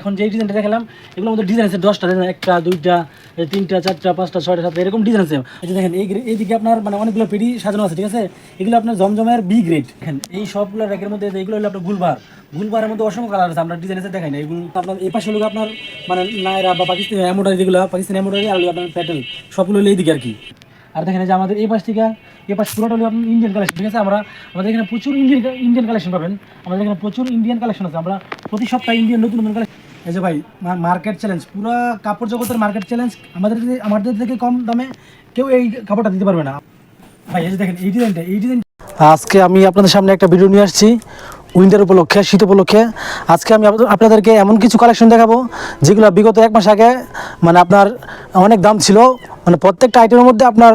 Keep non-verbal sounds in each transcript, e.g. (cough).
এখন যে ডিজাইনটা দেখালাম, এগুলোর মধ্যে ডিজাইন আছে দশটা দেখেন একটা, দুইটা তিনটা, চারটা, পাঁচটা, ছয়টা, সাতটা, এরকম ডিজাইন আছে। যে দেখেন, এই এইদিকে আপনার মানে অনেকগুলো পেটি সাজানো আছে, ঠিক আছে? এগুলো আপনার জমজমের বি গ্রেড দেখেন, এই সবগুলো র্যাকের মধ্যে এইগুলো হলো আপনার গুলবার। গুলবারের মধ্যে অসংখ্য কালার আছে আপনার ডিজাইন আছে দেখাই না এগুলো আপনার, এই পাশে হলো আপনার মানে নায়রা বা পাকিস্তানি এমোডারি যেগুলো, পাকিস্তানি এমোডারি আর আপনার প্যাটেল সবগুলো হলো এইদিকে আর কি। আর দেখেন যে আমাদের এই পাশ থেকে, এই পাশ পুরোটা হলো আপনার ইন্ডিয়ান কালেকশন ঠিক আছে? আমরা, আমাদের এখানে প্রচুর ইন্ডিয়ান ইন্ডিয়ান কালেকশন পাবেন। আমাদের এখানে প্রচুর ইন্ডিয়ান কালেকশন আছে। আমরা প্রতি সপ্তাহে ইন্ডিয়ান নতুন নতুন কালেকশন এই যে ভাই মার্কেট চ্যালেঞ্জ পুরো কাপড় জগতের মার্কেট চ্যালেঞ্জ আমাদের আমাদের থেকে কম দামে কেউ এই কাপড়টা দিতে পারবে না। ভাই, এই যে দেখেন, এই ডিজাইনটা এই ডিজাইন আজকে আমি আপনাদের সামনে একটা ভিডিও নিয়ে আসছি উইন্টার উপলক্ষে, শীত উপলক্ষে। আজকে আমি আপনাদেরকে এমন কিছু কালেকশন দেখাবো, যেগুলো বিগত এক মাস আগে মানে আপনার অনেক দাম ছিল। মানে প্রত্যেকটা আইটেমের মধ্যে আপনার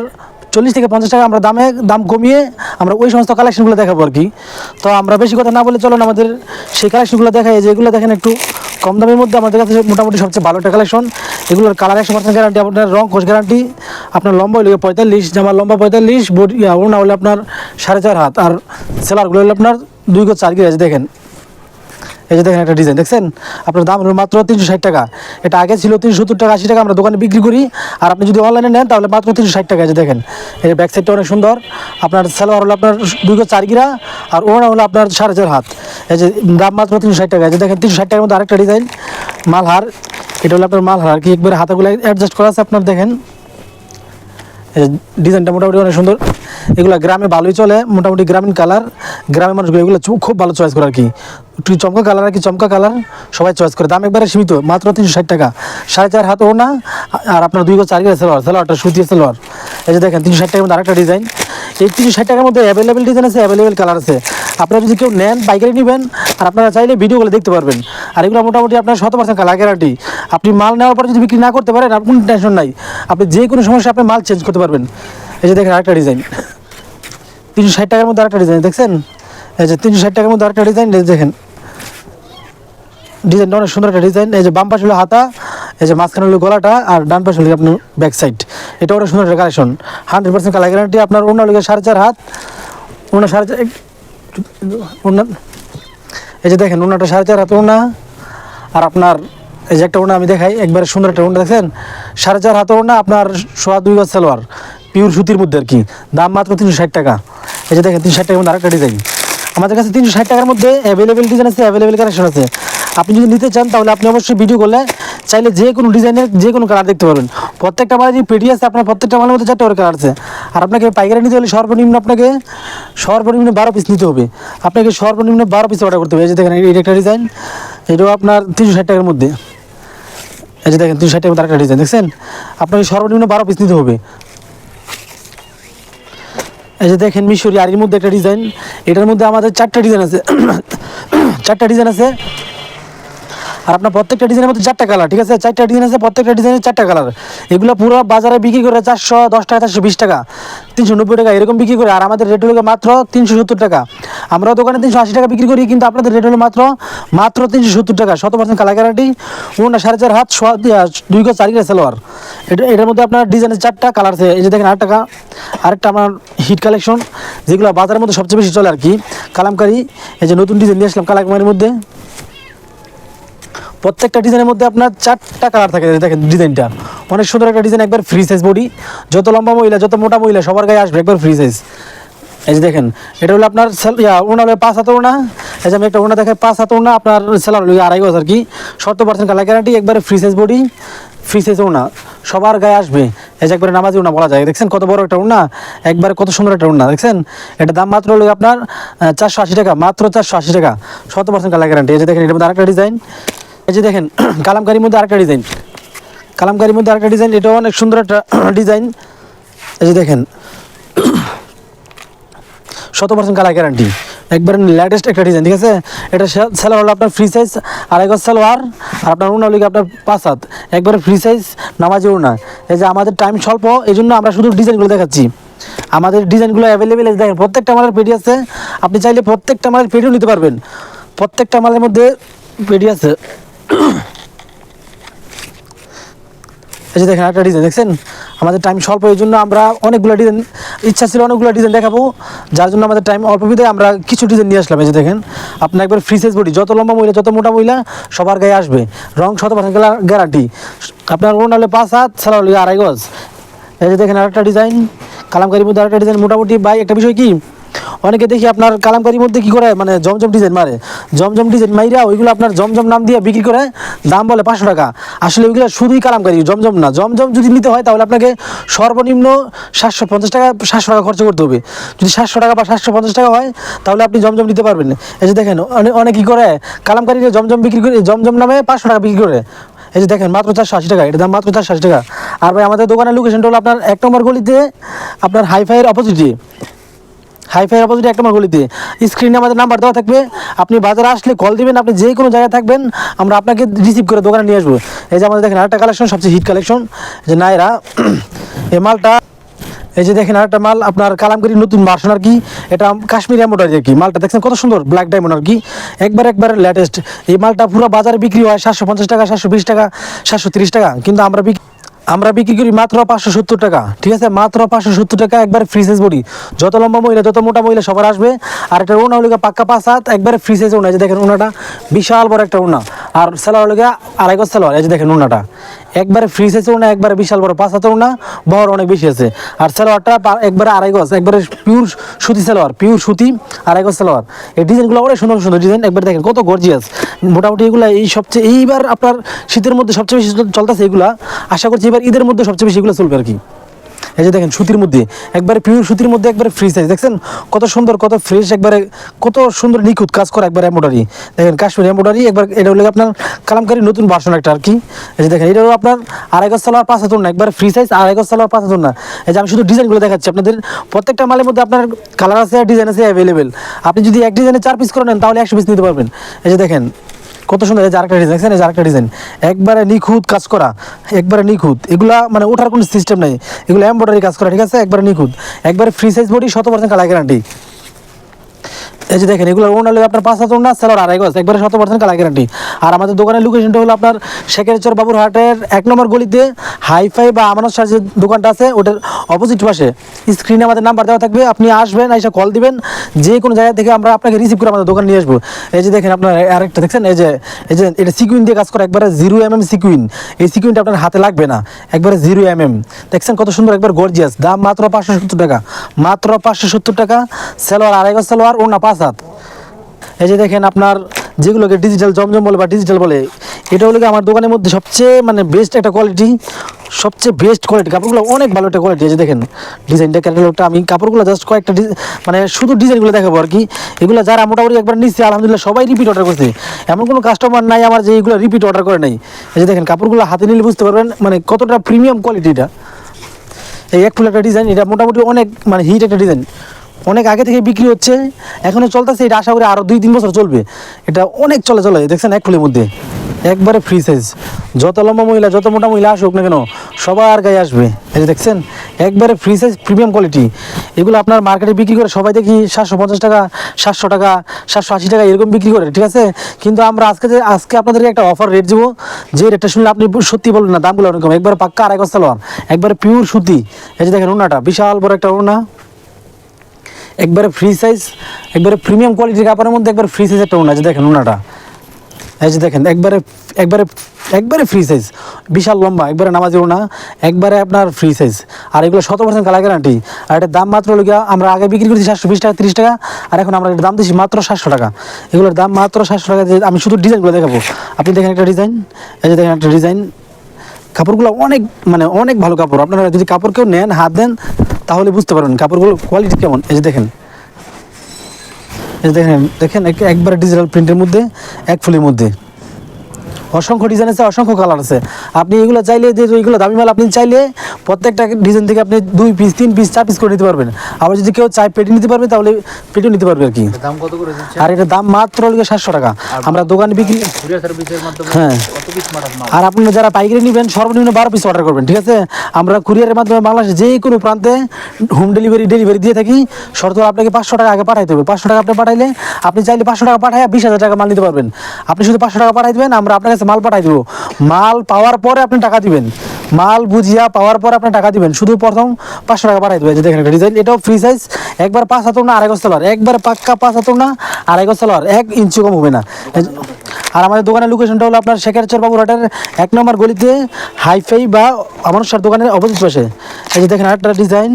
চল্লিশ থেকে পঞ্চাশ টাকা আমরা দামে দাম কমিয়ে আমরা ওই সমস্ত কালেকশনগুলো দেখাবো আর কি। তো আমরা বেশি কথা না বলে চলুন আমাদের সেই কালেকশনগুলো দেখাই। যেগুলো দেখেন একটু কম দামের মধ্যে আমাদের কাছে মোটামুটি সবচেয়ে ভালো একটা কালেকশন এগুলোর কালার একশো পার্সেন্ট গ্যারান্টি আপনার রং কোষ গ্যারান্টি আপনার লম্বা হলে পঁয়তাল্লিশ, জামার লম্বা পঁয়তাল্লিশ, বডি না হলে আপনার সাড়ে চার হাত, আর সেলারগুলো হলে আপনার দুই গো চার গিয়ে দেখেন। এই যে দেখেন একটা ডিজাইন দেখছেন? আপনার দাম মাত্র তিনশো ষাট টাকা। এটা আগে ছিল তিনশো সত্তর টাকা, আশি টাকা আমরা দোকানে বিক্রি করি। আর আপনি যদি অনলাইনে নেন, তাহলে মাত্র তিনশো ষাট টাকা এই যে দেখেন। এই ব্যাক সাইডটা অনেক সুন্দর। আপনার সালোয়ার হলো আপনার দুই চার গিরা, আর ওড়না হলো আপনার সাড়ে চার হাত। এই যে দাম মাত্র তিনশো ষাট টাকা। এই যে দেখেন, তিনশো ষাট টাকার মধ্যে আরেকটা ডিজাইন মালহার। এটা হলো আপনার মালহার। আর কি একবারে হাতাগুলো অ্যাডজাস্ট করা আছে আপনার, দেখেন। ডিজাইনটা মোটামুটি অনেক সুন্দর। এগুলো গ্রামে ভালোই চলে, মোটামুটি গ্রামীণ কালার গ্রামের মানুষগুলো এগুলো খুব ভালো চয়েস করে আর কি। একটু চমকা কালার আর কি, চমকা কালার সবাই চয়েস করে। দাম একবারে সীমিত, মাত্র তিনশো ষাট টাকা। সাড়ে চার হাত ওনা আর আপনার দুই চার গেছে সালোয়ার সালোয়ারটা সুতিয়ে সালোয়ার এই যে দেখেন, তিনশো ষাট টাকার মধ্যে আরেকটা ডিজাইন এই তিনশো ষাট টাকার মধ্যে অ্যাভেলেবেল ডিজাইন আছে অ্যাভেলেবেল কালার আছে। আপনারা যদি কেউ নেন, পাইকারি নেবেন, আর আপনারা চাইলে ভিডিওগুলো দেখতে পারবেন। আর এগুলো মোটামুটি আপনার শত পার্সেন্ট কালার গ্যারান্টি আপনি মাল নেওয়ার পরে যদি বিক্রি না করতে পারেন আপনার কোনো টেনশন নাই। আপনি যে কোনো সমস্যা আপনি মাল চেঞ্জ করতে পারবেন। এই যে দেখেন আরেকটা ডিজাইন তিনশো ষাট টাকার মধ্যে আরেকটা ডিজাইন দেখছেন? এই যে তিনশো ষাট টাকার মধ্যে আরেকটা ডিজাইন দেখেন। ডিজাইনটা অনেক সুন্দর একটা ডিজাইন। এই যে বাম পাশে হলো হাতা, এই যে মাঝখানে হলো গলাটা, আর ডান পাশে হলো আপনার ব্যাক সাইড এটা অনেক সুন্দর একটা collection hundred percent colour guarantee আপনার অন্য লোকের সাড়ে চার হাত। অন্য সাড়ে চার অন্য এই যে দেখেন ওনাটা সাড়ে চার হাত ওনা আর আপনার এই যে একটা ওনা আমি দেখাই, একবারে সুন্দর একটা ওনা দেখছেন? সাড়ে চার হাত ওনা আপনার সোয়া দুই গজ সালোয়ার পিওর সুতির মধ্যে আর কি। দাম মাত্র তিনশো ষাট টাকা। এই যে দেখেন, তিনশো ষাট টাকার মধ্যে আরেকটা ডিজাইন আমাদের কাছে তিনশো ষাট টাকার মধ্যে অ্যাভেলেবেল ডিজাইন আছে অ্যাভেলেবেল কালেকশন আছে। আপনি যদি নিতে চান, তাহলে আপনি অবশ্যই ভিডিও করলে চাইলে যে কোনো ডিজাইনের যে কোনো কালার দেখতে পারবেন। প্রত্যেকটা মালের যে পেটি আছে, আপনার প্রত্যেকটা মালের মধ্যে চারটে করে কালার আছে। আর আপনাকে পাইকারি নিতে হলে সর্বনিম্ন আপনাকে, সর্বনিম্ন বারো পিস নিতে হবে। আপনাকে সর্বনিম্ন বারো পিস অর্ডার করতে হবে। এই যে দেখেন এটা একটা ডিজাইন এটাও আপনার তিনশো ষাট টাকার মধ্যে। এই যে দেখেন, তিনশো ষাট টাকার মধ্যে আরেকটা ডিজাইন দেখছেন? আপনাকে সর্বনিম্ন বারো পিস নিতে হবে। এই যে দেখেন, মিশরি আর এর মধ্যে একটা ডিজাইন এটার মধ্যে আমাদের চারটা ডিজাইন আছে। (coughs) চারটা ডিজাইন আছে। আর আপনার প্রত্যেকটা ডিজাইনের মধ্যে চারটা কালার ঠিক আছে? চারটা ডিজাইন আছে, প্রত্যেকটা ডিজাইনের চারটা কালার এগুলো পুরো বাজারে বিক্রি করে চারশো, দশ টাকা, চারশো বিশ টাকা, তিনশো নব্বই টাকা, এরকম বিক্রি করে। আর আমাদের রেট হলো মাত্র তিনশো সত্তর টাকা। আমরা দোকানে তিনশো আশি টাকা বিক্রি করি, কিন্তু আপনাদের রেট হলো মাত্র মাত্র তিনশো সত্তর টাকা। শত পার্সেন্ট কালার গ্যারান্টি ওনা সাড়ে চার হাত দুই গজ চার সালোয়ার। এটা এটার মধ্যে আপনার ডিজাইনের চারটা কালার আছে। এই যে দেখেন আট টাকা আরেকটা আমার হিট কালেকশন যেগুলো বাজারের মধ্যে সবচেয়ে বেশি চলে আর কি। কালামকারি, এই যে নতুন ডিজাইন নিয়ে আসলাম কালামকারির মধ্যে। প্রত্যেকটা ডিজাইনের মধ্যে আপনার চারটা কালার থাকে দেখেন ডিজাইনটা। অনেক সুন্দর একটা ডিজাইন একবার ফ্রি সাইজ বডি যত লম্বা মহিলা, যত মোটা মহিলা, সবার গায়ে আসবে একবার ফ্রি সাইজ এই যে দেখেন, এটা হলো আপনার ওনা পাঁচ হাত ওনা এই যে আমি একটা ওনা দেখাই, পাঁচ হাত ওনা আপনার সেলার হলো আড়াই আর কি। সত্তর পার্সেন্ট কালার গ্যারান্টি একবারে free size body free size ওনা সবার গায়ে আসবে। এই যে একবারে নামাজি ওনা বলা যায়। দেখছেন কত বড় একটা ওনা একবারে কত সুন্দর একটা ওনা দেখছেন? এটা দাম মাত্র হলো আপনার চারশো আশি টাকা, মাত্র চারশো আশি টাকা। সত্তর পার্সেন্ট কালার গ্যারান্টি এই যে দেখেন এটা আরেকটা ডিজাইন এই যে দেখেন, (clears throat) কালামকারির মধ্যে আরেকটা ডিজাইন কালামকারির মধ্যে আরেকটা ডিজাইন এটাও অনেক সুন্দর একটা (clears throat) ডিজাইন এই যে দেখেন, (clears throat) শত পার্সেন্ট কালার গ্যারান্টি একবারে লেটেস্ট একটা ডিজাইন ঠিক আছে? এটা সালোয়ার হলো আপনার ফ্রি সাইজ আড়াই গজ সালোয়ার আর আপনার উনা কি আপনার পাঁচ হাত। একবারে ফ্রি সাইজ নামাজি উনা এই যে আমাদের টাইম স্বল্প এই জন্য আমরা শুধু ডিজাইনগুলো দেখাচ্ছি। আমাদের ডিজাইনগুলো অ্যাভেলেবেল আছে। দেখেন, প্রত্যেকটা মালের পেটি আছে। আপনি চাইলে প্রত্যেকটা মালের পেটিও নিতে পারবেন। প্রত্যেকটা মালের মধ্যে পেটি আছে। এই যে দেখেন একটা ডিজাইন দেখছেন? আমাদের টাইম স্বল্প, এই জন্য আমরা অনেকগুলো ডিজাইন ইচ্ছা ছিল অনেকগুলো ডিজাইন দেখাবো। যার জন্য আমাদের টাইম অল্প বিধে আমরা কিছু ডিজাইন নিয়ে আসলাম। এই যে দেখেন আপনার একবার ফ্রি সাইজ বডি যত লম্বা মহিলা, যত মোটা মহিলা, সবার গায়ে আসবে। রং শত পার্সেন্ট গ্যারান্টি আপনার ওনা হলে পাঁচ হাত সালা হলে আড়াই গজ। এই যে দেখেন আরেকটা ডিজাইন কালামকারির মধ্যে আরেকটা ডিজাইন মোটামুটি ভাই, একটা বিষয় কি? অনেকে দেখি আপনার কালামকারির মধ্যে কি করে মানে জমজম ডিজাইন মারে। জমজম ডিজাইন মাইরা ওইগুলো আপনার জমজম নাম দিয়ে বিক্রি করে, দাম বলে পাঁচশো টাকা। আসলে ওইগুলো শুধুই কালামকারি, জমজম না। জমজম যদি নিতে হয় তাহলে আপনাকে সর্বনিম্ন সাতশো পঞ্চাশ টাকা, সাতশো টাকা খরচ করতে হবে। যদি সাতশো টাকা বা সাতশো পঞ্চাশ টাকা হয়, তাহলে আপনি জমজম নিতে পারবেন। এই যে দেখেন অনেক কী করে, কালামকারি জমজম বিক্রি করে, জমজম নামে পাঁচশো টাকা বিক্রি করে। এই যে দেখেন, মাত্র চারশো আশি টাকা, এটা দাম মাত্র চারশো আশি টাকা। আর ভাই, আমাদের দোকানের লোকেশনটা হলো আপনার এক নম্বর গলিতে, আপনার হাইফাইয়ের অপোজিটে হাইফাইয়ের অপোজিটে একটা গলিতে স্ক্রিনে আমাদের নাম্বার দেওয়া থাকবে, আপনি বাজারে আসলে কল দিবেন, আপনি যে কোনো জায়গায় থাকবেন, আমরা আপনাকে রিসিভ করে দোকানে নিয়ে আসব। এই যে আমাদের দেখেন আরেকটা কালেকশন সবচেয়ে হিট কালেকশন যে নাইরা (clears throat) এই মালটা, এই যে দেখেন আরেকটা মাল, আপনার কালামকারি নতুন ভার্সন আর কি, এটা কাশ্মীর এম্বোটারি আর কি, মালটা দেখছেন কত সুন্দর ব্ল্যাক ডায়মন্ড আর কি, একবার একবার লেটেস্ট এই মালটা পুরো বাজারে বিক্রি হয় সাতশো পঞ্চাশ টাকা, সাতশো বিশ টাকা, সাতশো তিরিশ টাকা, কিন্তু আমরা বিক্রি আমরা বিক্রি করি মাত্র পাঁচশো সত্তর টাকা, ঠিক আছে? মাত্র পাঁচশো সত্তর টাকা একবার ফ্রি সাইজ বডি। যত লম্বা মহিলা, যত মোটা মহিলা সবার আসবে। আর একটা ওনা হলিকা পাক্কা পাঁচ হাত, একবারে ফ্রি সাইজ ওনা যে দেখেন ওনাটা বিশাল বড় একটা ওনা আর সেলার হলে আড়াই গজ সেলার, এই যে দেখেন ওনাটা একবারে ফ্রি সাইজ ওনা একবারে বিশাল বড় পাঁচ হাতের ওনা বহর অনেক বেশি আছে। আর সেলোয়ারটা একবারে আড়াই গজ, একবারে পিওর সুতি সেলোয়ার পিওর সুতি আড়াই গজ সেলোয়ার। এই ডিজাইনগুলো অনেক সুন্দর সুন্দর ডিজাইন। একবার দেখেন কত গর্জিয়াস মোটামুটি এগুলো এই সবচেয়ে, এইবার আপনার শীতের মধ্যে সবচেয়ে বেশি চলতেছে এগুলা। আশা করছি এবার ঈদের মধ্যে সবচেয়ে বেশি এগুলো চলবে আর কি। এই যে দেখেন সুতির মধ্যে, একবারে পিওর সুতির মধ্যে একবারে ফ্রি সাইজ দেখছেন? কত সুন্দর, কত ফ্রেশ একবারে কত সুন্দর নিখুঁত কাজ করে একবার এম্বোডারি দেখেন কাশ্মীর এম্বোডারি একবার এটা হলো আপনার কালামকারী নতুন ভার্সন একটা আর কি। এই যে দেখেন এটা হলো আপনার আড়াই গজ সালোয়ার, পাঁচ হাজার না, একবার ফ্রি সাইজ আড়াই গজ সালোয়ার, পাঁচ হাজার না। এই যে আমি শুধু ডিজাইনগুলো দেখাচ্ছি আপনাদের। প্রত্যেকটা মালের মধ্যে আপনার কালার আছে ডিজাইন আছে অ্যাভেলেবেল আপনি যদি এক ডিজাইনে চার পিস করে নেন, তাহলে একশো পিস নিতে পারবেন। এই যে দেখেন কত সুন্দর এই আরেকটা ডিজাইন দেখছেন? এই আরেকটা ডিজাইন একবারে নিখুঁত কাজ করা, একবারে নিখুঁত। এগুলা মানে ওঠার কোনো সিস্টেম নেই। এগুলো এমব্রয়ডারি কাজ করা, ঠিক আছে? একবারে নিখুঁত। একবারে ফ্রি সাইজ বডি শত পার্সেন্ট কালার গ্যারান্টি এই যে দেখেন, এগুলো ওনার আপনার পাঁচ হাজার ওনা সেলার আড়াই গজ, একবারে শত পার্সেন্ট কালার গ্যারান্টি আর আমাদের দোকানের লোকেশনটা হলো আপনার শেখেরচর বাবুর হাটের এক নম্বর গলিতে। হাইফাই বা আমানত সার যে দোকানটা আছে, ওটার অপোজিট পাশে। স্ক্রিনে আমাদের নাম্বার দেওয়া থাকবে, আপনি আসবেন, এসে কল দিবেন। যে কোনো জায়গা থেকে আমরা আপনাকে রিসিভ করে আমাদের দোকান নিয়ে আসব। এই যে দেখেন আপনার আরেকটা দেখছেন, এই যে এই যে এটা সিকুইন দিয়ে কাজ করে, একবারে জিরো এম এম সিকুইন এই সিকুইনটা আপনার হাতে লাগবে না, একবারে জিরো এম এম দেখছেন কত সুন্দর, একবার গর্জিয়াস দাম মাত্র পাঁচশো সত্তর টাকা। মাত্র পাঁচশো সত্তর টাকা সালোয়ার আড়াই গজ সালোয়ার ও না পাঁচ হাত এই যে দেখেন আপনার যেগুলোকে ডিজিটাল জমজম বলে বা ডিজিটাল বলে, এটা হলো আমার দোকানের মধ্যে সবচেয়ে মানে বেস্ট একটা কোয়ালিটি সবচেয়ে বেস্ট কোয়ালিটি কাপড়গুলো, অনেক ভালো একটা কোয়ালিটি যে দেখেন ডিজাইনটা ক্যাটালগটা আমি কাপড়গুলো জাস্ট কয়েকটা মানে শুধু ডিজাইনগুলো দেখাবো আর কি। এগুলো যারা মোটামুটি একবার নিচ্ছে আলহামদুলিল্লাহ সবাই রিপিট অর্ডার করছে। এমন কোনো কাস্টমার নাই আমার যে এইগুলো রিপিট অর্ডার করে নাই। এই যে দেখেন, কাপড়গুলো হাতে নিলে বুঝতে পারবেন মানে কতটা প্রিমিয়াম কোয়ালিটিটা এই এক ফুল একটা ডিজাইন এটা মোটামুটি অনেক মানে হিট একটা ডিজাইন অনেক আগে থেকে বিক্রি হচ্ছে, এখনও চলতেছে, এটা আশা করি আরও দুই তিন বছর চলবে। এটা অনেক চলে চলে, দেখছেন এক ফুলের মধ্যে। একবারে ফ্রি সাইজ যত লম্বা মহিলা, যত মোটা মহিলা আসুক না কেন, সবার গায়ে আসবে। এই যে দেখছেন, একবারে ফ্রি সাইজ প্রিমিয়াম কোয়ালিটি এগুলো আপনার মার্কেটে বিক্রি করে সবাই দেখি সাতশো পঞ্চাশ টাকা, সাতশো টাকা, সাতশো আশি টাকা এরকম বিক্রি করে, ঠিক আছে? কিন্তু আমরা আজকে যে আজকে আপনাদেরকে একটা অফার রেট দেবো, যে রেটটা শুনলে আপনি সত্যি বলবেন না, দামগুলো অনেক একবারে পাক্কা আড়াই গজ সালোয়ার, একবারে পিওর সুতি। এই যে দেখেন ওনাটা বিশাল বড় একটা ওনা একবারে ফ্রি সাইজ একবারে প্রিমিয়াম কোয়ালিটির কাপড়ের মধ্যে একবার ফ্রি সাইজ একটা ওনা দেখেন ওনাটা এই যে দেখেন, একবারে একবারে একবারে ফ্রি সাইজ বিশাল লম্বা, একবারে নামাজি ওনা একবারে আপনার ফ্রি সাইজ আর এগুলো শত পার্সেন্ট কালার গ্যারান্টি আর এটার দাম মাত্র হলো আমরা আগে বিক্রি করছি সাতশো বিশ টাকা, তিরিশ টাকা, আর এখন আমরা দাম দিচ্ছি মাত্র সাতশো টাকা। এগুলোর দাম মাত্র সাতশো টাকা আমি শুধু ডিজাইনগুলো দেখাবো। আপনি দেখেন একটা ডিজাইন এই যে দেখেন একটা ডিজাইন কাপড়গুলো অনেক মানে অনেক ভালো কাপড়। আপনারা যদি কাপড় কেউ নেন, হাত দেন তাহলে বুঝতে পারবেন কাপড়গুলো কোয়ালিটি কেমন? এই যে দেখেন। এই দেখেন দেখেন একবারে ডিজিটাল প্রিন্টের মধ্যে, এক ফুলের মধ্যে। অসংখ্য ডিজাইন আছে অসংখ্য কালার আছে। আপনি এগুলো চাইলে যে এইগুলো দামি মাল আপনি চাইলে প্রত্যেকটা ডিজাইন থেকে আপনি দুই পিস তিন পিস চার পিস করে নিতে পারবেন। আবার যদি কেউ চাই পেটি নিতে পারবে তাহলে পেটিও নিতে পারবে আর কি। দাম কত করে আর এটার দাম মাত্র হলো সাতশো টাকা। আমরা দোকানে বিক্রি হ্যাঁ। আর আপনি যারা পাইকারি নেবেন সর্বনিম্ন বারো পিস অর্ডার করবেন ঠিক আছে? আমরা কুরিয়ারের মাধ্যমে বাংলাদেশে যে কোনো প্রান্তে হোম ডেলিভারি ডেলিভারি দিয়ে থাকি। শর্ত আপনাকে পাঁচশো টাকা আগে পাঠাইতে হবে। পাঁচশো টাকা আপনি পাঠাইলে আপনি চাইলে পাঁচশো টাকা পাঠায় বিশ হাজার টাকা মাল নিতে পারবেন। আপনি শুধু পাঁচশো টাকা পাঠাই দেবেন আমরা আপনার কাছে মাল পাঠাই দেবো। মাল পাওয়ার পরে আপনি টাকা দিবেন। মাল বুঝিয়া পাওয়ার পর আপনি টাকা দিবেন। শুধু প্রথম পাঁচশো টাকা পাঠাই দেবে। দেখেন একটা ডিজাইন এটাও ফ্রি সাইজ একবার পাঁচ হাতর না, আড়াই গজ সালোয়ার একবার পাক্কা পাঁচ হাতর না, আড়াই গজ সালোয়ার এক ইঞ্চি কম হবে না। আর আমাদের দোকানের লোকেশনটা হলো আপনার শেখারচর বাবুরহাটের এক নম্বর গলিতে, হাইফাই বা আমার দোকানের অপোজিট পাশে। এই যে দেখেন আরেকটা ডিজাইন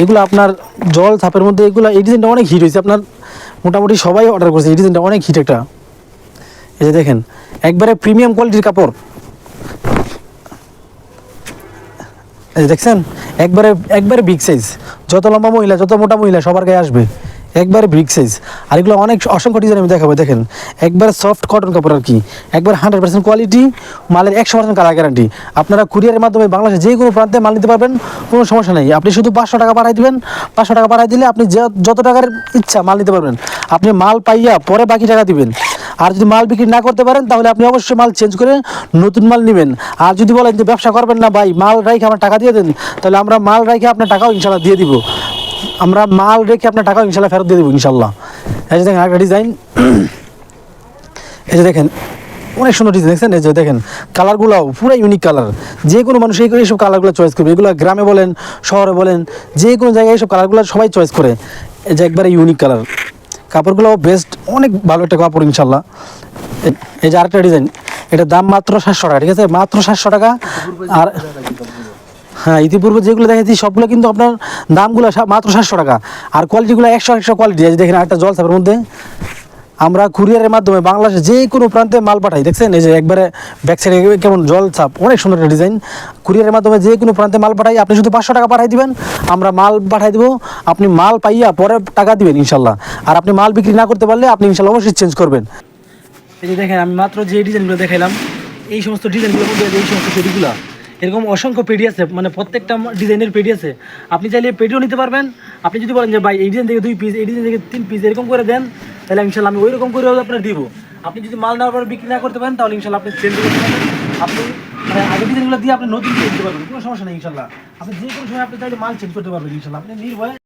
এগুলো আপনার জল ছাপের মধ্যে এগুলো, এই ডিজাইনটা অনেক হিট হয়েছে। আপনার মোটামুটি সবাই অর্ডার করছে। এই ডিজাইনটা অনেক হিট একটা। এই যে দেখেন, একবারে প্রিমিয়াম কোয়ালিটির কাপড়। এই দেখছেন, একবারে একবারে বিগ সাইজ যত লম্বা মহিলা, যত মোটা মহিলা, সবার গায়ে আসবে। একবারে বিগ সাইজ আর এগুলো অনেক অসংখ্য ডিজাইন আমি দেখাবো, দেখেন। একবারে সফট কটন কাপড় আর কি। একবার হান্ড্রেড পার্সেন্ট কোয়ালিটি মালের একশো পার্সেন্ট কালার গ্যারান্টি আপনারা কুরিয়ারের মাধ্যমে বাংলাদেশে যে কোনো প্রান্তে মাল নিতে পারবেন, কোনো সমস্যা নেই। আপনি শুধু পাঁচশো টাকা পাঠাই দিবেন, পাঁচশো টাকা পাঠাই দিলে আপনি যত টাকার ইচ্ছা মাল নিতে পারবেন। আপনি মাল পাইয়া পরে বাকি টাকা দিবেন। আর যদি মাল বিক্রি না করতে পারেন, তাহলে আপনি অবশ্যই মাল চেঞ্জ করে নতুন মাল নেবেন। আর যদি বলেন যে ব্যবসা করবেন না, ভাই, মাল রাইখে আমার টাকা দিয়ে দেন, তাহলে আমরা মাল রাইখে আপনার টাকাও ইনশাল্লাহ দিয়ে দিব। আমরা মাল রেখে আপনার টাকাও ইনশাল্লাহ ফেরত দিয়ে দেবো, ইনশাল্লাহ। এই যে দেখেন একটা ডিজাইন এই যে দেখেন, অনেক সুন্দর ডিজাইন দেখছেন? এই যে দেখেন কালারগুলোও পুরো ইউনিক কালার যে কোনো মানুষ এই এইসব কালারগুলো চয়েস করবে। এগুলো গ্রামে বলেন, শহরে বলেন, যে কোনো জায়গায় এইসব কালারগুলো সবাই চয়েস করে। এই যে একবারে ইউনিক কালার কাপড়গুলো বেস্ট অনেক ভালো একটা কাপড় ইনশাল্লাহ। এই যে আরেকটা ডিজাইন এটার দাম মাত্র সাতশো টাকা, ঠিক আছে? মাত্র সাতশো টাকা। আর হ্যাঁ ইতিপূর্বে যেগুলো দেখেছি সবগুলো কিন্তু আপনার দামগুলো মাত্র সাতশো টাকা। আর কোয়ালিটিগুলো একশো একশো কোয়ালিটি আছে দেখেন একটা জল ছাপের মধ্যে। আমরা কুরিয়ারের মাধ্যমে বাংলাদেশে যে কোনো প্রান্তে মাল পাঠাই। দেখছেন? এই যে একবারে ব্যাক সাইডে কেমন জল ছাপ, অনেক সুন্দর একটা ডিজাইন কুরিয়ারের মাধ্যমে যে কোনো প্রান্তে মাল পাঠাই, আপনি শুধু পাঁচশো টাকা পাঠাই দিবেন, আমরা মাল পাঠাই দেবো, আপনি মাল পাইয়া পরে টাকা দিবেন ইনশাল্লাহ। আর আপনি মাল বিক্রি না করতে পারলে আপনি ইনশাল্লাহ অবশ্যই চেঞ্জ করবেন। এই যে দেখেন, আমি মাত্র যে ডিজাইনগুলো দেখাইলাম, এই সমস্ত ডিজাইনগুলো এই সমস্ত পেডিগুলো এরকম অসংখ্য পেডি আছে মানে প্রত্যেকটা ডিজাইনের পেডি আছে। আপনি চাইলে পেডিও নিতে পারবেন, আপনি যদি বলেন যে, ভাই, এই ডিজাইন থেকে দুই পিস এই ডিজাইন থেকে তিন পিস এরকম করে দেন তাহলে ইনশাল্লাহ আমি ওইরকম করে আপনার দিব। আপনি যদি মাল নেওয়ার পর বিক্রি না করতে পারেন, তাহলে ইনশাল্লাহ আপনি চেঞ্জ করতে পারেন। আপনি মানে আগে দিনগুলো দিয়ে আপনি নতুন দিয়ে দিতে পারবেন, কোনো সমস্যা নেই ইনশাল্লাহ। আপনি যে কোনো সময় আপনি তাহলে মাল চেঞ্জ করতে পারবেন ইনশাল্লাহ। আপনি নির্ভয়ে